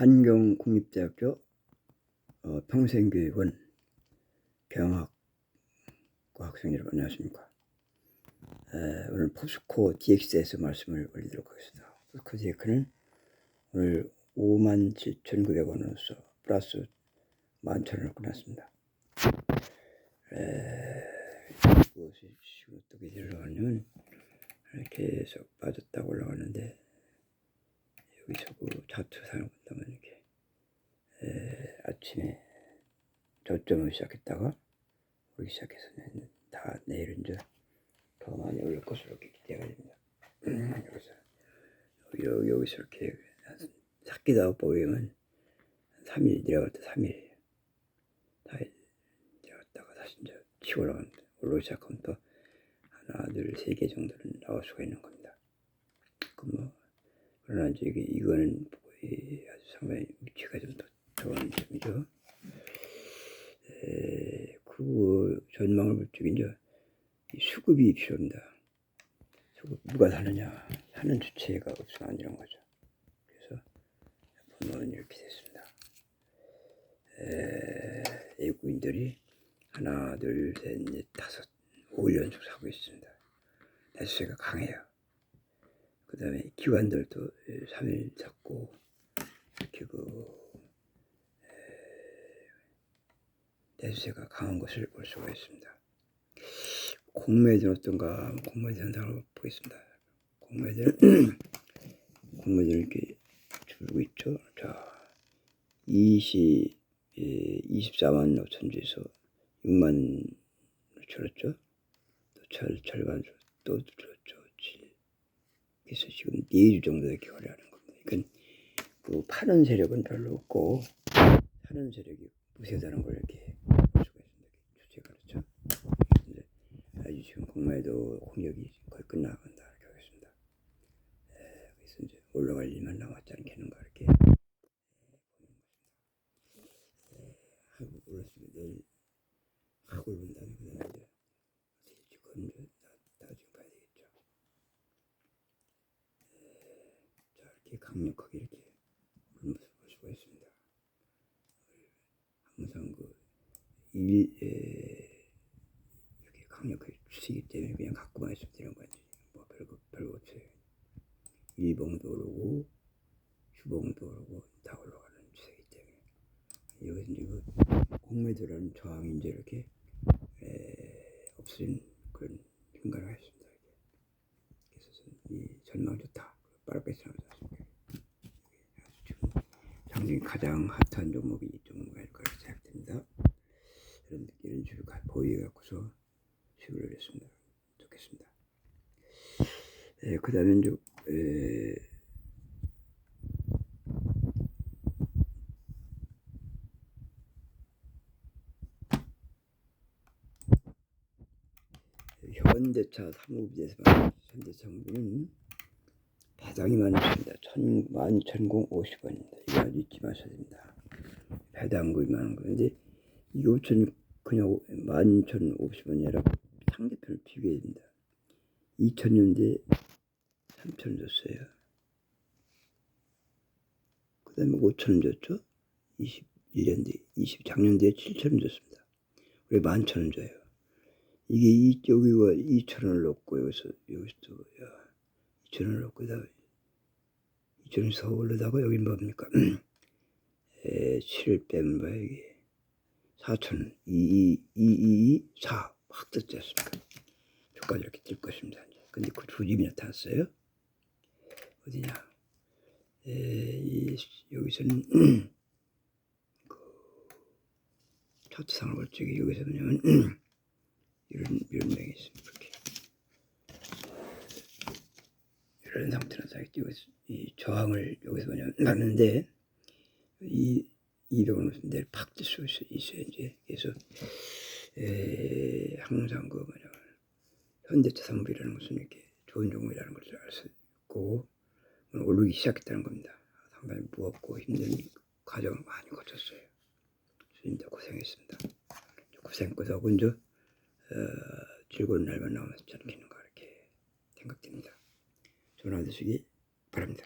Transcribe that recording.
한경국립대학교 어, 평생교육원 경영학과 학생 여러분 안녕하십니까? 에, 오늘 포스코 DX에서 말씀을 올리도록 하겠습니다. 포스코 DX는 오늘 57,900원으로서 플러스 11,000원을 끝났습니다. 이것이 지금 어떻게 이렇게 해서 빠졌다고 올라가는데 여기서 그 차트 상을 본다면 아침에 저점을 시작했다가 오르기 시작해서 다 내일은 이제 더 많이 올릴 것으로 기대가 됩니다. 여기서 여기, 여기서 이렇게 삭기다 보이면 3일 내려갈 때 3일 다 내려갔다가 다시 이제 치고 올라가는데 올라오기 시작하면 또 하나 둘 세 개 정도는 나올 수가 있는 겁니다. 그뭐 그러나 이제 이거는 이 아주 상당히 위치가 좀더 좋은 점이죠. 에, 그 전망을 볼 적에 이제 이 수급이 필요합니다. 수급 누가 사느냐 사는 주체가 없으면 안 되는 거죠. 그래서 보면 이렇게 됐습니다. 에, 외국인들이 하나 둘셋넷 다섯 5일 연속 사고 있습니다. 대수세가 강해요. 그 다음에 기관들도 3일 잡고 이렇게 그 대수세가 강한 것을 볼 수가 있습니다. 공매도는 어떤가 공매도 현상을 보겠습니다. 공매도는 공매도를 이렇게 줄고 있죠. 자, 20, 24만 5천 주에서 6만 줄었죠. 또 절, 절반 줄, 또 줄었죠. 그래서 지금 4주 정도 이렇게 거래하는 겁니다. 그러니까 그 파는 세력은 별로 없고 사는 세력이 무세다는 걸 이렇게 볼 수가 있습니다. 주체가 그렇죠. 근데 아주 지금 공매도 공격이 거의 끝나간다 이렇게 하겠습니다. 에, 그래서 이제 올라갈 일만 남았지 않겠는가 이렇게 에, 하고 올랐으면 내일 하고 본다는 이제 어떻게 그건 이제 나, 나중에 봐야 되겠죠. 자 이렇게 강력하게 이렇게 오른 모습을 볼 수가 있습니다. 항상 그 일, 에, 이렇게 주시기 때문에 그냥 있으면 되는 거지. 뭐 별거 별거 없어요. 일봉도 오르고 주봉도 오르고 다 올라가는 추세이기 때문에 여기서 이제 그 공매도라는 저항이 이제 이렇게 에, 없어진 그런 생각을 했습니다. 그래서 이 전망 좋다. 빠르게 생각했습니다. 장중에 가장 핫한 종목이 이 종목일 거라고 생각됩니다. 이런 이런 보여 갖고서 수익을 했습니다. 좋겠습니다. 에, 그다음에 이제 에, 현대차 사무부에서 현대차 사무부는 배당이 많습니다. 천, 만 천공 오십 원입니다. 이거 아주 잊지 마셔야 됩니다. 배당금이 많은 이 오천 그냥 만천 오십 원이 아니라 상대편을 비교해야 됩니다. 2000년대 3천 줬어요. 그 다음에 5천 줬죠. 21년 뒤, 20 작년 뒤에 7천 원 줬습니다. 왜 만천 원 줘요? 이게 이 여기가 2천 원을 넣고 여기서 여기서 또 야, 2천 원을 넣고 다 2천 원이 더 올라다가 여긴 뭡니까? 에, 7을 빼면 뭐야 이게 4천 원 2, 2, 2, 2, 4 확 떴지 않습니까? 주가가 이렇게 뜰 것입니다. 이제. 근데 그두 집이 나타났어요. 어디냐? 에, 이, 여기서는 그 차트상을 볼 적에 여기서 뭐냐면 이런 이런 명이 있습니다. 이렇게 이런 상태로 여기서 이 저항을 여기서 뭐냐면 맞는데 이 이동은 내일 팍뜰 수 있어요 이제 그래서 에, 항상 그 뭐냐 현대차 산업이라는 것은 이렇게 좋은 종목이라는 것을 알 수 있고 오르기 시작했다는 겁니다. 상당히 무겁고 힘든 과정을 많이 거쳤어요. 주님도 고생했습니다. 고생 끝하고 이제 어, 즐거운 날만 남았지 않겠는가 이렇게 생각됩니다. 하루 되시기 바랍니다.